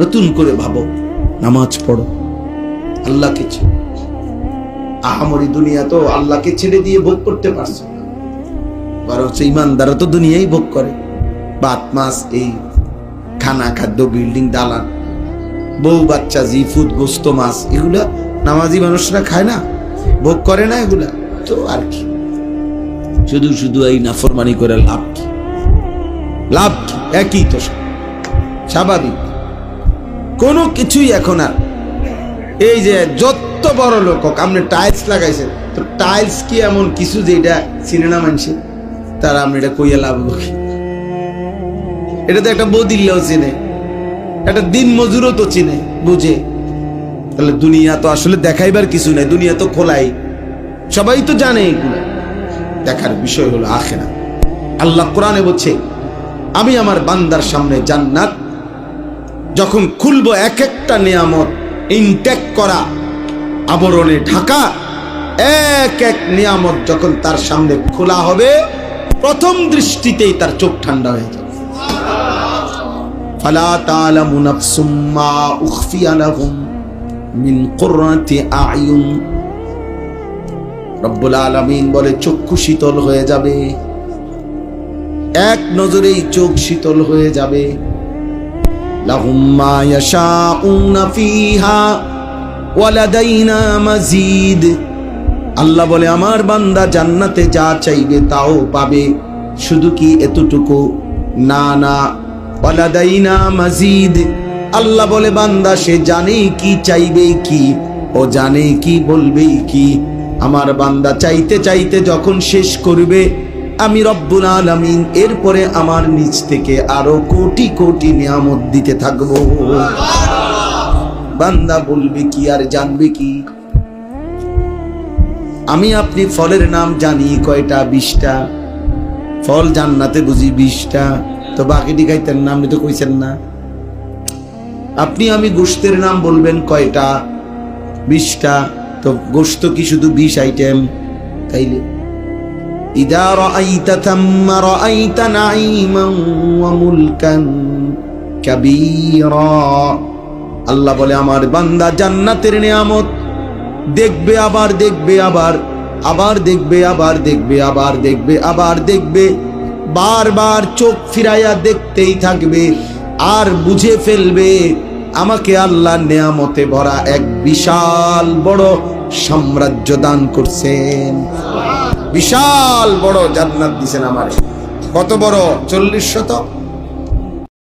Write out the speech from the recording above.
নতুন করে ভাবো। নামাজ পড়ো। আল্লাহকে ছেড়ে আহামরি দুনিয়া তো আল্লাহকে ছেড়ে দিয়ে ভোগ করতে পারছ না। বরঞ্চ ইমানদারা তো দুনিয়াই ভোগ করে। বাত মাস এই খানা খাদ্য, বিল্ডিং, দালান, বউ বাচ্চা জি ফুড গোস্ত মাছ, এগুলা নামাজি মানুষরা খায় না, ভোগ করে না এগুলা। তো আর কি? শুধু শুধু এই নাফরমানি করে লাভ কি? লাভ কি? একই তো স্বাভাবিক। কোনো কিছুই এখন আর। এই যে যত বড় লোক হোক, আপনি টাইলস লাগাইছেন, তো টাইলস কি এমন কিছু যে এটা চিনে না মানছে? তারা আপনি এটা কইয়া লাভ হব কি? এটা তো একটা বদিল্লাও চিনে, একটা দিন মজুরও তো চিনে, বুঝে। তাহলে দুনিয়া তো আসলে দেখাইবার কিছু নাই, দুনিয়া তো খোলাই। সবাই তো জানে এগুলো। দেখার বিষয় হলো আখেরা আল্লাহ কোরআনে বলছে, আমি আমার বান্দার সামনে জান্নাত যখন খুলবো এক একটা নিয়ামত ইনটেক করা, আবরণে ঢাকা, এক এক নিয়ামত যখন তার সামনে খোলা হবে, প্রথম দৃষ্টিতেই তার চোখ ঠান্ডা হয়ে যাবে। ফালা তালামু নাফসুম উখফিয়া লাহুম মিন কুররাতি আয়ুন। রব্বুল আলামিন বলে চক্ষু শীতল হয়ে যাবে। এক নজরেই চোখ শীতল হয়ে যাবে। লাহুম মা ইয়াশাউনা ফিহা ওয়ালাদাইনা মাজিদ আল্লাহ বলে, আমার বান্দা জান্নাতে যা চাইবে তাও পাবে। শুধু কি এতটুকু? না না। ওয়ালাদাইনা মাজিদ আল্লাহ বলে, বান্দা, সে জানে কি চাইবে কি? ও জানে কি বলবে কি? আমার বান্দা চাইতে চাইতে যখন শেষ করবে আমি রব্বুল আলামিন এরপরে আমার নিচ থেকে আরও কোটি কোটি নিয়ামত দিতে থাকব। বান্দা বলবে কি আর জানবে কি? আমি আপনি ফলের নাম জানি, কয়টা? বিশটা। ফল জান্নাতে বুঝি বিশটা। তো বাকিটি খাইতেন না, আপনি তো কইছেন না। আপনি আমি গোস্তের নাম বলবেন কয়টা? বিশটা। তো গোস্ত কি শুধু বিশ আইটেম তাইলে রাআইতা থাম্মা রাআইতা নাঈমান ওয়া মুলকান কাবীরা আল্লাহ বলে, আমার বান্দা জান্নাতের নিয়ামত। দেখবে আবার দেখবে আবার আবার দেখবে আবার দেখবে আবার দেখবে আবার দেখবে। বারবার চোখ ফিরাইয়া দেখতেই থাকবে, আর বুঝে ফেলবে, আমাকে আল্লাহ নেয়ামতে ভরা এক বিশাল বড় সাম্রাজ্য দান করছেন। বিশাল বড় জান্নাত দিছেন আমার। কত বড়? চল্লিশ শতক?